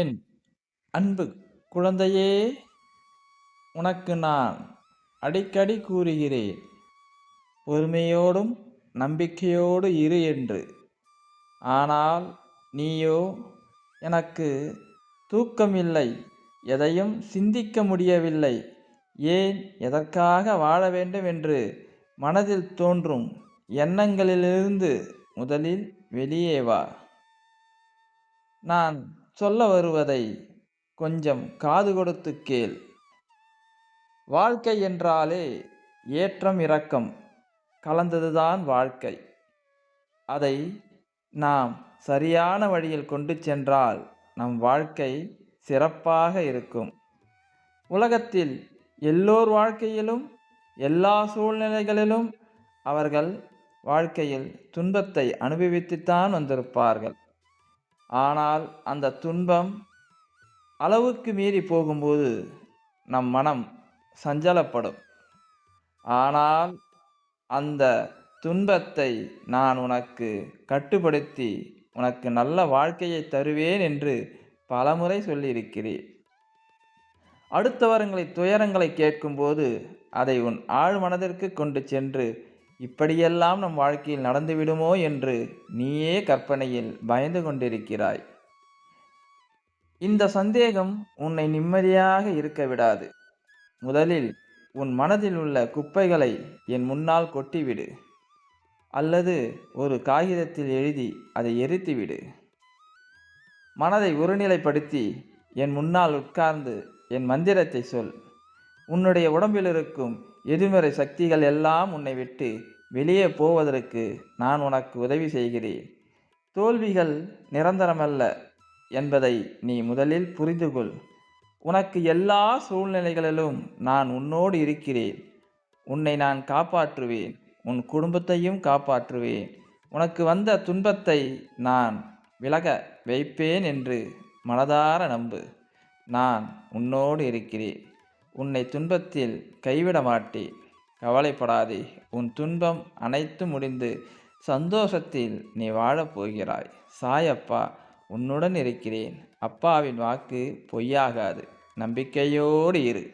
என் அன்பு குழந்தையே உனக்கு நான் அடிக்கடி கூறுகிறேன். பொறுமையோடும் நம்பிக்கையோடு இரு என்று. ஆனால் நீயோ எனக்கு தூக்கமில்லை எதையும் சிந்திக்க முடியவில்லை. ஏன் எதற்காக வாழ வேண்டும் என்று மனதில் தோன்றும் எண்ணங்களிலிருந்து முதலில் வெளியே வா. நான் சொல்ல வருவதை கொஞ்சம் காது கொடுத்து கேள். வாழ்க்கை என்றாலே ஏற்றம் இரக்கம். கலந்ததுதான் வாழ்க்கை. அதை நாம் சரியான வழியில் கொண்டு சென்றால் நம் வாழ்க்கை சிறப்பாக இருக்கும். உலகத்தில் எல்லோர் வாழ்க்கையிலும் எல்லா சூழ்நிலைகளிலும் அவர்கள் வாழ்க்கையில் துன்பத்தை அனுபவித்துத்தான் வந்திருப்பார்கள். ஆனால் அந்த துன்பம் அளவுக்கு மீறி போகும்போது நம் மனம் சஞ்சலப்படும். ஆனால் அந்த துன்பத்தை நான் உனக்கு கட்டுப்படுத்தி உனக்கு நல்ல வாழ்க்கையை தருவேன் என்று பலமுறை சொல்லியிருக்கிறேன். அடுத்தவர்களை துயரங்களை கேட்கும்போது அதை உன் ஆழ் மனதிற்கு கொண்டு சென்று இப்படியெல்லாம் நம் வாழ்க்கையில் நடந்துவிடுமோ என்று நீயே கற்பனையில் பயந்து கொண்டிருக்கிறாய். இந்த சந்தேகம் உன்னை நிம்மதியாக இருக்க விடாது. முதலில் உன் மனதில் உள்ள குப்பைகளை என் முன்னால் கொட்டிவிடு. அல்லது ஒரு காகிதத்தில் எழுதி அதை எரித்துவிடு. மனதை ஒருநிலைப்படுத்தி என் முன்னால் உட்கார்ந்து என் மந்திரத்தை சொல். உன்னுடைய உடம்பில் இருக்கும் எதிர்மறை சக்திகள் எல்லாம் உன்னை விட்டு வெளியே போவதற்கு நான் உனக்கு உதவி செய்கிறேன். தோல்விகள் நிரந்தரமல்ல என்பதை நீ முதலில் புரிந்து கொள். உனக்கு எல்லா சூழ்நிலைகளிலும் நான் உன்னோடு இருக்கிறேன். உன்னை நான் காப்பாற்றுவேன். உன் குடும்பத்தையும் காப்பாற்றுவேன். உனக்கு வந்த துன்பத்தை நான் விலக வைப்பேன் என்று மனதார நம்பு. நான் உன்னோடு இருக்கிறேன். உன்னை துன்பத்தில் கைவிட மாட்டேன். கவலைப்படாதே. உன் துன்பம் அனைத்து முடிந்து சந்தோஷத்தில் நீ வாழப் போகிறாய். சாயப்பா உன்னுடன் இருக்கிறேன். அப்பாவின் வாக்கு பொய்யாகாது. நம்பிக்கையோடு இரு.